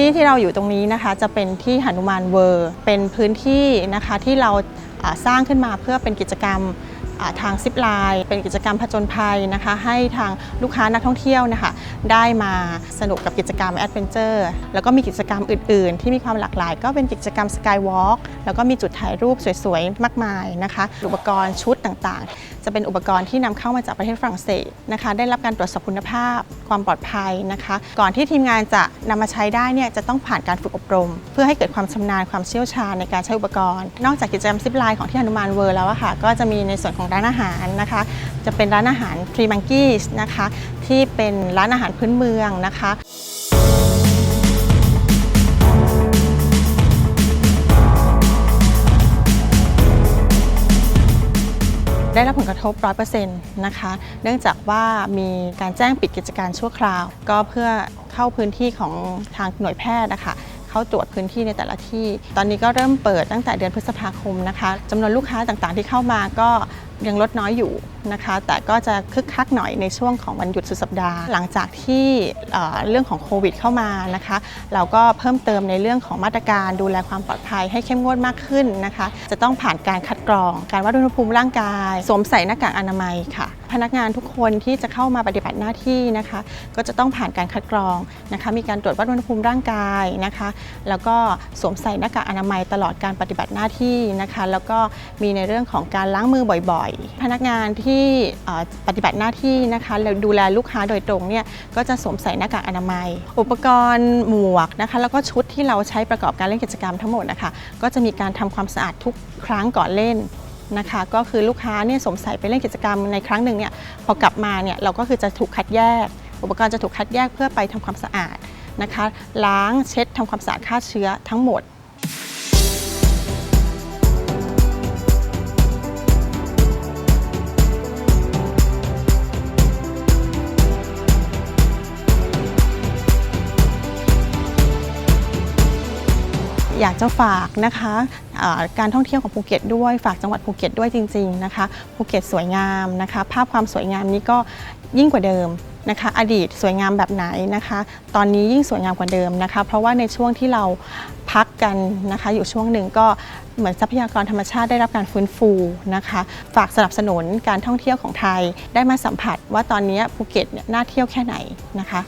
ที่ที่เราอยู่ตรงนี้นะคะจะเป็นที่หนุมานเวอร์ เป็นพื้นที่นะคะที่เราสร้างขึ้นมาเพื่อเป็นกิจกรรม ทางซิปไลน์เป็นกิจกรรมผจญภัยนะคะ ให้ทางลูกค้านักท่องเที่ยวนะคะได้มาสนุกกับกิจกรรมแอดเวนเจอร์แล้วก็มีกิจกรรมอื่น ๆ ที่มีความหลากหลาย ก็เป็นกิจกรรมสกายวอล์กแล้วก็มีจุดถ่ายรูปสวย ๆ มากมายนะคะ อุปกรณ์ชุดต่างๆ จะเป็นอุปกรณ์ที่นำเข้ามาจากประเทศฝรั่งเศสนะคะ ได้รับการตรวจสอบคุณภาพ ความปลอดภัยนะคะ ก่อนที่ทีมงานจะนำมาใช้ได้เนี่ยจะต้องผ่านการฝึกอบรม เพื่อให้เกิดความชำนาญความเชี่ยวชาญในการใช้อุปกรณ์ นอกจากกิจกรรมซิปไลน์ของที่หนุมานเวิร์แล้วอะค่ะก็จะมีในส่วนของร้านอาหารนะคะ จะเป็นร้านอาหารทรีมังกี้นะคะ ที่เป็นร้านอาหารพื้นเมืองนะคะได้รับผลกระทบ 100%นะคะ เนื่องจากว่ามีการแจ้งปิดกิจการชั่วคราว ก็เพื่อเข้าพื้นที่ของทางหน่วยแพทย์นะคะ เข้าตรวจพื้นที่ในแต่ละที่ ตอนนี้ก็เริ่มเปิดตั้งแต่เดือนพฤษภาคมนะคะจำนวนลูกค้าต่างๆที่เข้ามาก็ ยังลดน้อยอยู่นะคะ แต่ก็จะคึกคักหน่อยในช่วงของวันหยุดสุดสัปดาห์ หลังจากที่เรื่องของโควิดเข้ามานะคะ เราก็เพิ่มเติมในเรื่องของมาตรการดูแลความปลอดภัยให้เข้มงวดมากขึ้นนะคะ จะต้องผ่านการคัดกรอง การวัดอุณหภูมิร่างกาย สวมใส่หน้ากากอนามัยค่ะ พนักงานทุกคนที่จะเข้ามาปฏิบัติหน้าที่นะคะ ก็จะต้องผ่านการคัดกรองนะคะ มีการตรวจวัดอุณหภูมิร่างกายนะคะ แล้วก็สวมใส่หน้ากากอนามัยตลอดการปฏิบัติหน้าที่นะคะ แล้วก็มีในเรื่องของการล้างมือบ่อยๆ พนักงานที่ปฏิบัติหน้าที่นะคะแล้วดูแลลูกค้าโดยตรงเนี่ยก็จะสวมใส่หน้ากากอนามัย อุปกรณ์หมวกนะคะ แล้วก็ชุดที่เราใช้ประกอบการเล่นกิจกรรมทั้งหมดนะคะก็จะมีการทำความสะอาดทุกครั้งก่อนเล่น นะคะ ก็คือลูกค้าเนี่ยสวมใสไปเล่นกิจกรรมในครั้งหนึ่งเนี่ยพอกลับมาเนี่ยเราก็คือจะถูกคัดแยก อุปกรณ์จะถูกคัดแยกเพื่อไปทำความสะอาดนะคะ ล้างเช็ดทำความสะอาดฆ่าเชื้อทั้งหมด อยากจะฝากนะคะการท่องเที่ยวของภูเก็ตด้วยฝากจังหวัดภูเก็ตด้วยจริงๆนะคะภูเก็ตสวยงามนะคะ ภาพความสวยงามนี้ก็ยิ่งกว่าเดิมนะคะอดีตสวยงามแบบไหนนะคะ ตอนนี้ยิ่งสวยงามกว่าเดิมนะคะ เพราะว่าในช่วงที่เราพักกันนะคะ อยู่ช่วงหนึ่งก็เหมือนทรัพยากรธรรมชาติได้รับการฟื้นฟูนะคะ ฝากสนับสนุนการท่องเที่ยวของไทยได้มาสัมผัสว่าตอนนี้ภูเก็ตเนี่ยน่าเที่ยวแค่ไหนนะคะ